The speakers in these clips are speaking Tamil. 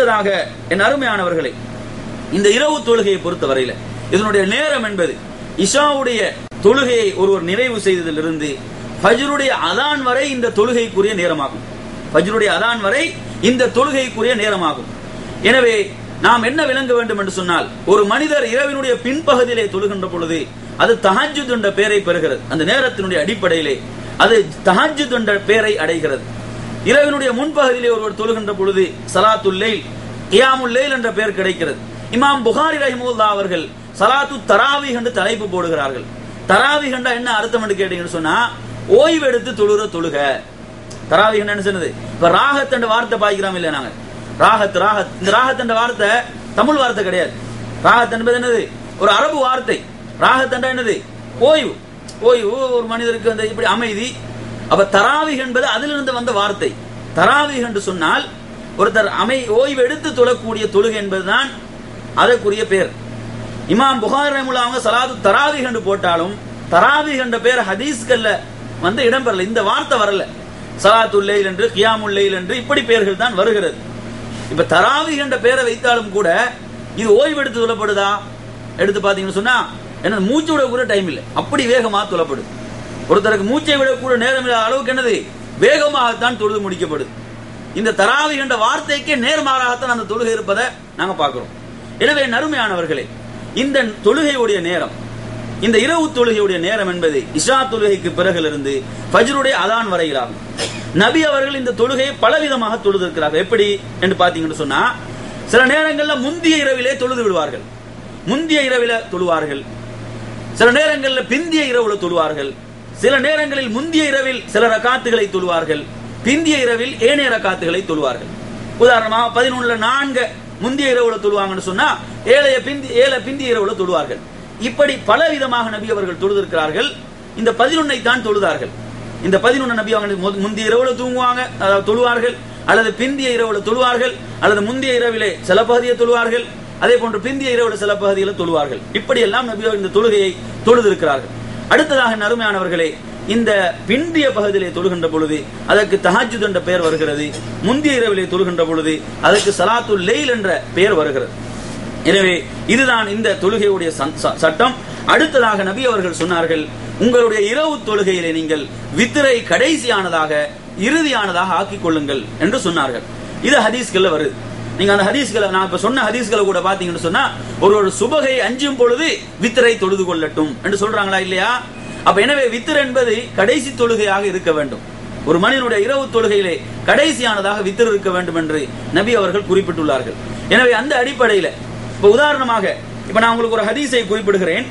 அடுத்ததாக என் அருமையானவர்களே இந்த இரவு தொழுகையை பொறுத்தவரையில இதனுடைய நேரம் என்பது இஷாவுடைய தொழுகையை ஒருவர் நிறைவு செய்ததிலிருந்து ஃபஜ்ருடைய அதான் வரை இந்த தொழுகைக்குரிய நேரமாகும். ஃபஜ்ருடைய அதான் வரை இந்த தொழுகைக்குரிய நேரமாகும். எனவே நாம் என்ன விளங்க வேண்டும் என்று சொன்னால் ஒரு மனிதர் இரவினுடைய பின்பகுதியிலே தொழுகின்ற பொழுது அது தஹாஜுத் என்ற பெயரை பெறுகிறது. அந்த நேரத்தினுடைய அடிப்படையிலே அது தஹாஜுத் என்ற பெயரை அடைகிறது. இரவினுடைய முன்பகுதியிலே ஒருவர் தொழுகின்ற பொழுது சலாத்துல் லைல் கியாமுல் லைல் என்ற பெயர் கிடைக்கிறது. இமாம் புகாரி ரஹிமுல்லா அவர்கள் சலாத்து தராவி என்று தலைப்பு போடுகிறார்கள். தராவி கண்டா என்ன அர்த்தம் என்று கேட்டீங்கன்னு சொன்னா ஓய்வு எடுத்து தொழுற தொழுக. தராவி என்ன சொன்னது? இப்ப ராகத் என்ற வார்த்தை பாய்க்கிறோம் இல்லையா நாங்க? ராகத் ராகத். இந்த ராகத் என்ற வார்த்தை தமிழ் வார்த்தை கிடையாது. ராகத் என்பது என்னது? ஒரு அரபு வார்த்தை. ராகத் என்றா என்னது? ஓய்வு. ஓய்வு ஒரு மனிதருக்கு அந்த இப்படி அமைதி அப்ப தராவி என்பது அதிலிருந்து வந்த வார்த்தை. தராவி என்று சொன்னால் ஒருத்தர் அமை ஓய்வு எடுத்து தொழக்கூடிய தொழுகை என்பதுதான் அதற்குரிய பேர். இமாம் புகார் அவங்க சலாது தராவி என்று போட்டாலும் தராவி என்ற பேர் ஹதீஸ்கல்ல வந்து இடம்பெறல. இந்த வார்த்தை வரல. சலாத்துல் என்று கியாமுல் என்று இப்படி பெயர்கள் தான் வருகிறது. இப்ப தராவி என்ற பெயரை வைத்தாலும் கூட இது ஓய்வு எடுத்து சொல்லப்படுதா எடுத்து பாத்தீங்கன்னு சொன்னா என்ன மூச்சு விட கூட டைம் இல்லை. அப்படி வேகமா சொல்லப்படுது ஒருத்தருக்கு மூச்சை விட கூட நேரம் இல்லாத அளவுக்கு என்னது? வேகமாகத்தான் தொழுது முடிக்கப்படுது. இந்த தராவி என்ற வார்த்தைக்கே நேர்மாறாகத்தான் அந்த தொழுகை இருப்பதை நாங்க பார்க்கிறோம். எனவே நறுமையானவர்களே இந்த தொழுகையுடைய நேரம் இந்த இரவு தொழுகையுடைய நேரம் என்பது இஷா தொழுகைக்கு பிறகிலிருந்து ஃபஜ்ருடைய அதான் வரையிலாகும். நபி அவர்கள் இந்த தொழுகையை பலவிதமாக தொழுதிருக்கிறார்கள். எப்படி என்று பார்த்தீங்கன்னு சொன்னா சில நேரங்கள்ல முந்திய இரவிலே தொழுது விடுவார்கள். முந்திய இரவில தொழுவார்கள். சில நேரங்களில் பிந்திய இரவுல தொழுவார்கள். சில நேரங்களில் முந்திய இரவில் சில ரகாத்துகளை தொழுவார்கள். பிந்திய இரவில் ஏனைய ரகாத்துகளை தொழுவார்கள். உதாரணமாக பதினொன்றுல நான்கு முந்திய இரவுல தொழுவாங்கன்னு சொன்னா ஏழைய பிந்தி ஏழை பிந்திய இரவுல தொழுவார்கள். இப்படி பல விதமாக நபி அவர்கள் தொழுதிருக்கிறார்கள். இந்த பதினொன்னை தான் தொழுதார்கள். இந்த பதினொன்று நபி அவங்க மு- முந்திய இரவுல தூங்குவாங்க அதாவது தொழுவார்கள். அல்லது பிந்திய இரவுல தொழுவார்கள். அல்லது முந்திய இரவிலே சில பகுதியை தொழுவார்கள். அதே போன்று பிந்திய இரவுல சில பகுதிகளை தொழுவார்கள். இப்படி எல்லாம் நபி அவர்கள் இந்த தொழுகையை தொழுதிருக்கிறார்கள். அடுத்ததாக நறுமையானவர்களே இந்த பிந்திய பகுதியிலே தொழுகின்ற பொழுது அதற்கு தஹஜுத் என்ற பெயர் வருகிறது முந்திய இரவிலே தொழுகின்ற பொழுது அதற்கு சலாத்துல் லெயில் என்ற பெயர் வருகிறது. எனவே இதுதான் இந்த தொழுகையுடைய ச- சட்டம். அடுத்ததாக நபி அவர்கள் சொன்னார்கள் உங்களுடைய இரவு தொழுகையிலே நீங்கள் வித்திரை கடைசியானதாக இறுதியானதாக ஆக்கிக் கொள்ளுங்கள் என்று சொன்னார்கள். இது ஹதீஸ்கள்ல வருது. நீங்க அந்த ஹதீஸ்களை நான் இப்ப சொன்ன ஹதீஸ்களை கூட பாத்தீங்கன்னு சொன்னா ஒரு ஒரு சுபகை அஞ்சும் பொழுது வித்திரை தொழுது கொள்ளட்டும் என்று சொல்றாங்களா இல்லையா? அப்ப எனவே வித்திர் என்பது கடைசி தொழுகையாக இருக்க வேண்டும். ஒரு மனிதனுடைய இரவு தொழுகையிலே கடைசியானதாக வித்திர இருக்க வேண்டும் என்று நபி அவர்கள் குறிப்பிட்டுள்ளார்கள். எனவே அந்த அடிப்படையில இப்ப உதாரணமாக இப்ப நான் உங்களுக்கு ஒரு ஹதீஸை குறிப்பிடுகிறேன்.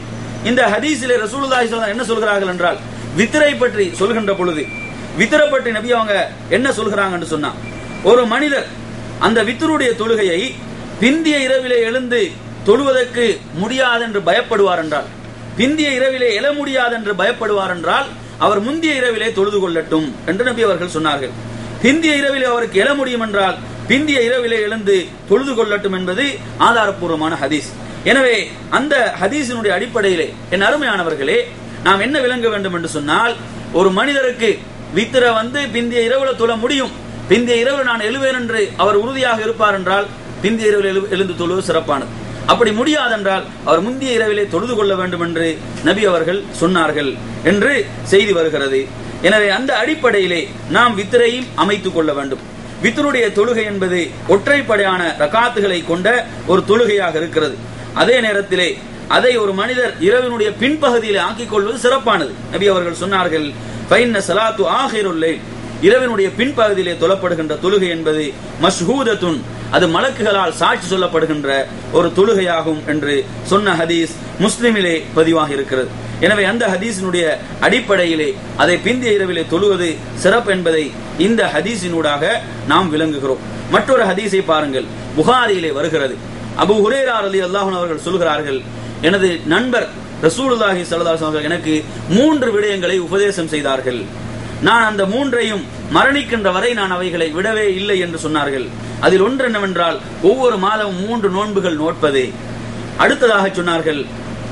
இந்த ஹதீஸிலே ரசூலுல்லாஹி என்ன சொல்கிறார்கள் என்றால் வித்திரை பற்றி சொல்கின்ற பொழுது வித்திரை பற்றி நபி அவங்க என்ன சொல்கிறாங்கன்னு சொன்னா ஒரு மனிதர் அந்த வித்தருடைய தொழுகையை பிந்திய இரவிலே எழுந்து தொழுவதற்கு முடியாது என்று பயப்படுவார் என்றால் பிந்திய இரவிலே எழ முடியாது என்று பயப்படுவார் என்றால் அவர் முந்திய இரவிலே தொழுது கொள்ளட்டும் என்று நபி அவர்கள் சொன்னார்கள். பிந்திய இரவிலே அவருக்கு எழ முடியும் என்றால் பிந்திய இரவிலே எழுந்து தொழுது கொள்ளட்டும் என்பது ஆதாரப்பூர்வமான ஹதீஸ். எனவே அந்த ஹதீஸினுடைய அடிப்படையிலே என் அருமையானவர்களே நாம் என்ன விளங்க வேண்டும் என்று சொன்னால் ஒரு மனிதருக்கு வித்திர வந்து பிந்திய இரவுல தொழ முடியும். பிந்திய இரவு நான் எழுவேன் என்று அவர் உறுதியாக இருப்பார் என்றால் பிந்திய இரவில் எழு- எழுந்து தொழுவது சிறப்பானது. அப்படி முடியாதென்றால் அவர் முந்திய இரவிலே தொழுது கொள்ள வேண்டும் என்று நபி அவர்கள் சொன்னார்கள் என்று செய்தி வருகிறது. எனவே அந்த அடிப்படையிலே நாம் வித்திரையும் அமைத்துக் கொள்ள வேண்டும். வித்தருடைய தொழுகை என்பது ஒற்றைப்படையான ரகாத்துகளை கொண்ட ஒரு தொழுகையாக இருக்கிறது. அதே நேரத்திலே அதை ஒரு மனிதர் இரவினுடைய பின்பகுதியில் ஆக்கிக் கொள்வது சிறப்பானது. நபி அவர்கள் சொன்னார்கள் பைன்ன சலாத்து ஆகிருல் இரவினுடைய பின்பகுதியிலே தொழப்படுகின்ற தொழுகை என்பது மஷ்ஹூதத்துன். அது மலக்குகளால் சாட்சி சொல்லப்படுகின்ற ஒரு தொழுகையாகும் என்று சொன்ன ஹதீஸ் முஸ்லிமிலே பதிவாக இருக்கிறது. எனவே அந்த ஹதீஸினுடைய அடிப்படையிலே அதை பிந்திய இரவிலே தொழுவது சிறப்பு என்பதை இந்த ஹதீஸினூடாக நாம் விளங்குகிறோம். மற்றொரு ஹதீஸை பாருங்கள். புகாரியிலே வருகிறது. அபு ஹுரேரார் அலி அல்லாஹன் அவர்கள் சொல்கிறார்கள் எனது நண்பர் ரசூலுல்லாஹி ஸல்லல்லாஹு அவர்கள் எனக்கு மூன்று விடயங்களை உபதேசம் செய்தார்கள். நான் அந்த மூன்றையும் மரணிக்கின்ற வரை நான் அவைகளை விடவே இல்லை என்று சொன்னார்கள். அதில் ஒன்று என்னவென்றால் ஒவ்வொரு மாதமும் மூன்று நோன்புகள் நோட்பதே அடுத்ததாக சொன்னார்கள்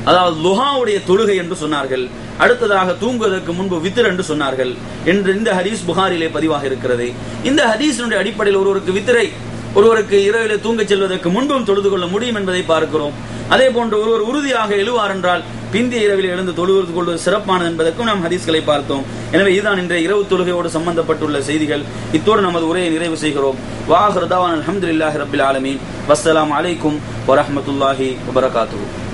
அதாவது லுஹாவுடைய தொழுகை என்று சொன்னார்கள். அடுத்ததாக தூங்குவதற்கு முன்பு வித்திர் என்று சொன்னார்கள். என்று இந்த ஹதீஸ் புகாரிலே பதிவாக இருக்கிறது. இந்த ஹதீஸினுடைய அடிப்படையில் ஒருவருக்கு வித்திரை ஒருவருக்கு இரவிலே தூங்கச் செல்வதற்கு முன்பும் தொழுது கொள்ள முடியும் என்பதை பார்க்கிறோம். அதே போன்று ஒருவர் உறுதியாக எழுவார் என்றால் பிந்தி இரவில் எழுந்து தொழுவது கொள்வது சிறப்பானது என்பதற்கும் நாம் ஹதீஸ்களை பார்த்தோம். எனவே இதுதான் இன்றைய இரவு தொழுகையோடு சம்பந்தப்பட்டுள்ள செய்திகள். இத்தோடு நமது உரையை நிறைவு செய்கிறோம். வாஹர் தவான் அலமதுல்லாஹி ரபில் ஆலமீன். வஸ்ஸலாம் அலைக்கும் வரஹமத்துல்லாஹி வபரகாத்து